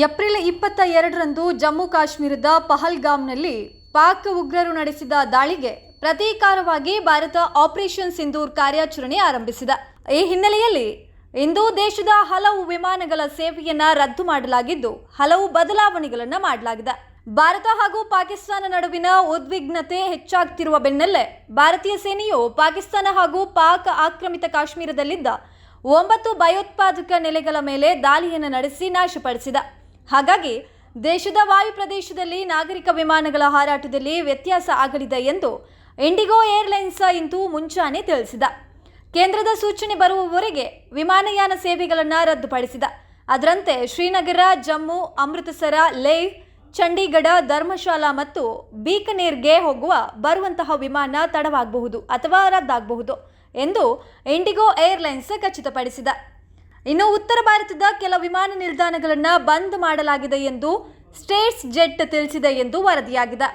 April ಇಪ್ಪತ್ತ ಎರಡರಂದು ಜಮ್ಮು ಕಾಶ್ಮೀರದ ಪಹಲ್ಗಾಮ್ನಲ್ಲಿ ಪಾಕ್ ಉಗ್ರರು ನಡೆಸಿದ ದಾಳಿಗೆ ಪ್ರತೀಕಾರವಾಗಿ ಭಾರತ ಆಪರೇಷನ್ ಸಿಂಧೂರ್ ಕಾರ್ಯಾಚರಣೆ ಆರಂಭಿಸಿದ. ಈ ಹಿನ್ನೆಲೆಯಲ್ಲಿ ಇಂದು ದೇಶದ ಹಲವು ವಿಮಾನಗಳ ಸೇವೆಯನ್ನು ರದ್ದು ಮಾಡಲಾಗಿದ್ದು, ಹಲವು ಬದಲಾವಣೆಗಳನ್ನು ಮಾಡಲಾಗಿದೆ. ಭಾರತ ಹಾಗೂ ಪಾಕಿಸ್ತಾನ ನಡುವಿನ ಉದ್ವಿಗ್ನತೆ ಹೆಚ್ಚಾಗ್ತಿರುವ ಬೆನ್ನಲ್ಲೇ ಭಾರತೀಯ ಸೇನೆಯು ಪಾಕಿಸ್ತಾನ ಹಾಗೂ ಪಾಕ್ ಆಕ್ರಮಿತ ಕಾಶ್ಮೀರದಲ್ಲಿದ್ದ ಒಂಬತ್ತು ಭಯೋತ್ಪಾದಕ ನೆಲೆಗಳ ಮೇಲೆ ದಾಳಿಯನ್ನು ನಡೆಸಿ ನಾಶಪಡಿಸಿದ. ಹಾಗಾಗಿ ದೇಶದ ವಾಯು ಪ್ರದೇಶದಲ್ಲಿ ನಾಗರಿಕ ವಿಮಾನಗಳ ಹಾರಾಟದಲ್ಲಿ ವ್ಯತ್ಯಾಸ ಆಗಲಿದೆ ಎಂದು ಇಂಡಿಗೋ ಏರ್ಲೈನ್ಸ್ ಇಂದು ಮುಂಚಾನೆ ತಿಳಿಸಿದ. ಕೇಂದ್ರದ ಸೂಚನೆ ಬರುವವರೆಗೆ ವಿಮಾನಯಾನ ಸೇವೆಗಳನ್ನು ರದ್ದುಪಡಿಸಿದ. ಅದರಂತೆ ಶ್ರೀನಗರ, ಜಮ್ಮು, ಅಮೃತಸರ, ಲೇಹ್, ಚಂಡೀಗಢ, ಧರ್ಮಶಾಲಾ ಮತ್ತು ಬೀಕನೇರ್ಗೆ ಹೋಗುವ ಬರುವಂತಹ ವಿಮಾನ ತಡವಾಗಬಹುದು ಅಥವಾ ರದ್ದಾಗಬಹುದು ಎಂದು ಇಂಡಿಗೋ ಏರ್ಲೈನ್ಸ್ ಖಚಿತಪಡಿಸಿದ. ಇನ್ನು ಉತ್ತರ ಭಾರತದ ಕೆಲ ವಿಮಾನ ನಿಲ್ದಾಣಗಳನ್ನು ಬಂದ್ ಮಾಡಲಾಗಿದೆ ಎಂದು ಸ್ಟೇಟ್ಸ್ ಜೆಟ್ ತಿಳಿಸಿದೆ ಎಂದು ವರದಿಯಾಗಿದೆ.